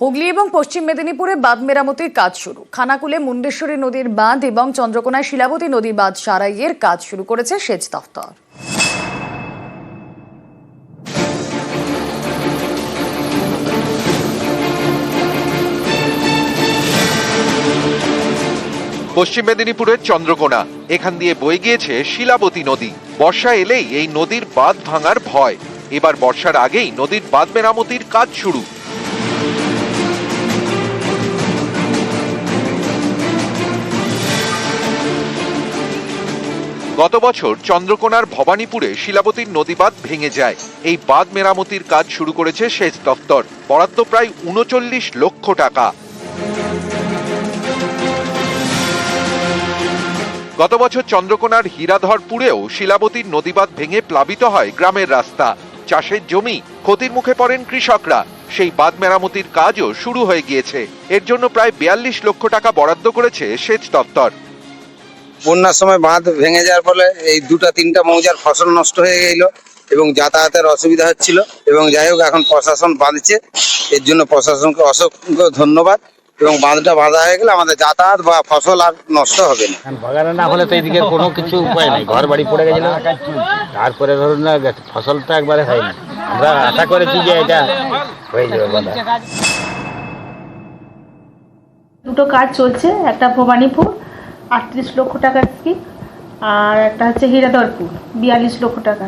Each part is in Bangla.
হুগলি এবং পশ্চিম মেদিনীপুরে বাঁধ মেরামতির কাজ শুরু। খানাকুলে মুন্ডেশ্বরী নদীর বাঁধ এবং চন্দ্রকোনায় শিলাবতী নদীর বাঁধ সারাইয়ের কাজ শুরু করেছে সেচ দফতর। পশ্চিম মেদিনীপুরের চন্দ্রকোনা, এখান দিয়ে বয়ে গিয়েছে শিলাবতী নদী। বর্ষা এলেই এই নদীর বাঁধ ভাঙার ভয়। এবার বর্ষার আগেই নদীর বাঁধ মেরামতির কাজ শুরু। গত বছর চন্দ্রকোনার ভবানীপুরে শিলাবতীর নদী বাঁধ ভেঙে যায়। এই বাঁধ মেরামতির কাজ শুরু করেছে সেচ দফতর। বরাদ্দ প্রায় উনচল্লিশ লক্ষ টাকা। গত বছর চন্দ্রকোনার হীরাধরপুরেও শিলাবতীর নদীবাঁধ ভেঙে প্লাবিত হয় গ্রামের রাস্তা। চাষের জমি ক্ষতির মুখে পড়েন কৃষকরা। সেই বাঁধ মেরামতির কাজও শুরু হয়ে গিয়েছে। এর জন্য প্রায় বিয়াল্লিশ লক্ষ টাকা বরাদ্দ করেছে সেচ দপ্তর বন্যার সময় বাঁধ ভেঙে যাওয়ার ফলে এই দুটা তিনটা মৌজার ফসল নষ্ট হয়ে গেল এবং যাতায়াতের অসুবিধা হচ্ছিল এবং যাই হোক এখন প্রশাসন বাঁধছে। এর জন্য প্রশাসনকে অসংখ্য ধন্যবাদ এবং বাঁধটা বাঁধা হয়ে গেলে আমাদের যাতায়াত বা ফসল আর নষ্ট হবে না। বাগানে না হলে তো এদিকে কোনো কিছু উপায় নেই। ঘর বাড়ি পড়ে গেছিল তারপরে ধরুন না ফসলটা একবারে হয়নি। আমরা আশা করেছি যে এটা হয়ে যাবে বাধা। দুটো কাজ চলছে একটা ভবানীপুর আটত্রিশ লক্ষ টাকার স্কিম আর একটা হচ্ছে হীরাদরপুর বিয়াল্লিশ লক্ষ টাকা।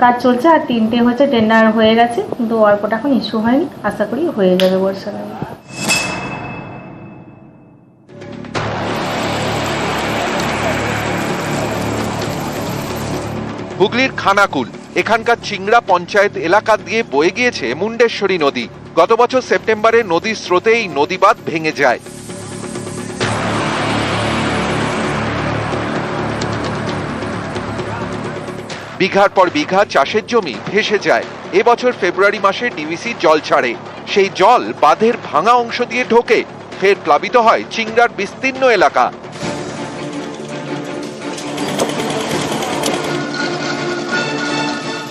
কাজ চলছে আর তিনটে হচ্ছে টেন্ডার হয়ে গেছে, কিন্তু অল্পটা এখন ইস্যু হয়নি। আশা করি হয়ে যাবে বর্ষাকালে হুগলির খানাকুল, এখানকার চিংড়া পঞ্চায়েত এলাকা দিয়ে বয়ে গিয়েছে মুন্ডেশ্বরী নদী। গত বছর সেপ্টেম্বরে নদীর স্রোতে এই নদীবাঁধ ভেঙে যায়। বিঘার পর বিঘা চাষের জমি ভেসে যায়। এবছর ফেব্রুয়ারি মাসে ডিভিসি জল ছাড়ে। সেই জল বাঁধের ভাঙা অংশ দিয়ে ঢোকে। ফের প্লাবিত হয় চিংড়ার বিস্তীর্ণ এলাকা।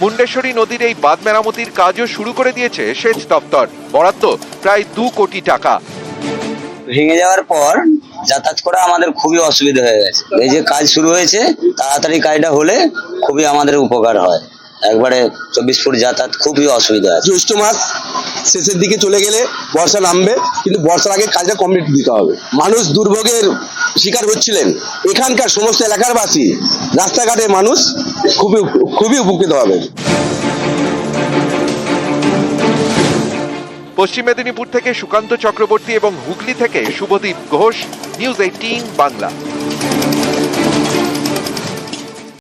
মুন্ডেশ্বরী নদীর এই বাঁধ মেরামতির কাজও শুরু করে দিয়েছে সেচ দপ্তর। বরাদ্দ প্রায় দু কোটি টাকা। ভেঙে যাওয়ার পর যাতায়াত করা আমাদের খুবই অসুবিধা হয়ে গেছে। এই যে কাজ শুরু হয়েছে, তাড়াতাড়ি কাজটা হলে খুবই আমাদের উপকার হয়। একবারে চব্বিশ ফুট যাতায়াত খুবই অসুবিধা আছে। জ্যৈষ্ঠ মাস শেষের দিকে চলে গেলে বর্ষা নামবে, কিন্তু বর্ষার আগে কাজটা কমপ্লিট দিতে হবে। মানুষ দুর্ভোগের শিকার হচ্ছিলেন। এখানকার সমস্ত এলাকার বাসী রাস্তাঘাটের মানুষ খুবই খুবই উপকৃত হবে। পশ্চিম মেদিনীপুর থেকে সুকান্ত চক্রবর্তী এবং হুগলি থেকে শুভদীপ ঘোষ নিউজ এইটিন বাংলা।